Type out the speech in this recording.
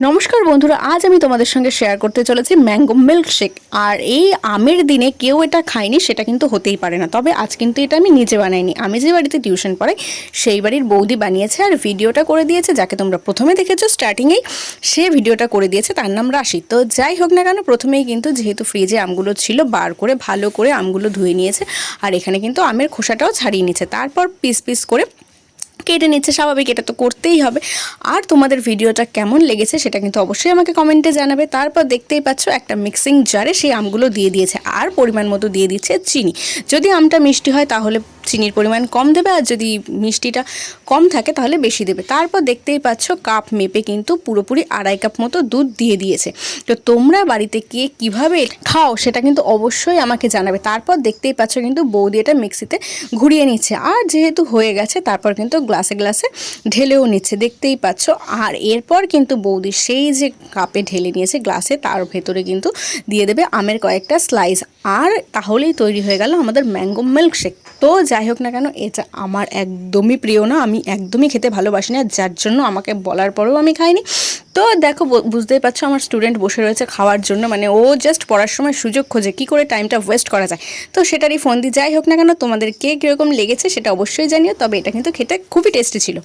নমস্কার বন্ধুরা, আজ আমি তোমাদের সঙ্গে শেয়ার করতে চলেছি ম্যাঙ্গো মিল্কশেক আর এই আমের দিনে কেউ এটা খায়নি, সেটা কিন্তু হতেই পারে না। তবে আজ কিন্তু এটা আমি নিজে বানাইনি। আমি যে বাড়িতে টিউশন পড়াই, সেই বাড়ির বৌদি বানিয়েছে আর ভিডিওটা করে দিয়েছে, যাকে তোমরা প্রথমে দেখেছ স্টার্টিংয়েই সে ভিডিওটা করে দিয়েছে, তার নাম রাশি। তো যাই হোক না কেন, প্রথমেই কিন্তু যেহেতু ফ্রিজে আমগুলো ছিল, বার করে, ভালো করে আমগুলো ধুয়ে নিয়েছে। আর এখানে কিন্তু আমের খোসাটাও ছাড়িয়ে নিয়েছে। তারপর পিস পিস করে কেটে নিচ্ছে, স্বাভাবিক এটা তো করতেই হবে। আর তোমাদের ভিডিওটা কেমন লেগেছে সেটা কিন্তু অবশ্যই আমাকে কমেন্টে জানাবে। তারপর দেখতেই পাচ্ছ একটা মিক্সিং জারে সেই আমগুলো দিয়ে দিয়েছে, আর পরিমাণ মতো দিয়ে দিচ্ছে চিনি। যদি আমটা মিষ্টি হয় তাহলে চিনির পরিমাণ কম দেবে আর যদি মিষ্টিটা কম থাকে তাহলে বেশি দেবে। তারপর দেখতেই পাচ্ছ কাপ মেপে কিন্তু পুরোপুরি আড়াই কাপ মতো দুধ দিয়ে দিয়েছে। তো তোমরা বাড়িতে কে কীভাবে খাও সেটা কিন্তু অবশ্যই আমাকে জানাবে। তারপর দেখতেই পাচ্ছ কিন্তু বৌদি এটা মিক্সিতে ঘুরিয়ে নিচ্ছে। আর যেহেতু হয়ে গেছে, তারপর কিন্তু গ্লাসে গ্লাসে ঢেলেও নিচ্ছে। দেখতেই পাচ্ছ। আর এরপর কিন্তু বৌদি সেই যে কাপে ঢেলে নিয়েছে গ্লাসে, তার ভেতরে কিন্তু দিয়ে দেবে আমের কয়েকটা স্লাইস আর তাহলেই তৈরি হয়ে গেল আমাদের ম্যাঙ্গো মিল্কশেক তো যাই হোক না কেন, এটা আমার একদমই প্রিয় না, আমি একদমই খেতে ভালোবাসি না, যার জন্য আমাকে বলার পরেও আমি খাইনি। তো দেখো বুঝতেই পারছ আমার স্টুডেন্ট বসে রয়েছে খাওয়ার জন্য মানে ও জাস্ট পড়ার সময় সুযোগ খোঁজে কি করে টাইমটা ওয়েস্ট করা যায়। তো সেটারই ফোন দিই যাই হোক না কেন তোমাদের কে কীরকম লেগেছে সেটা অবশ্যই জানিও, তবে এটা কিন্তু খেতে খুবই টেস্টি ছিল।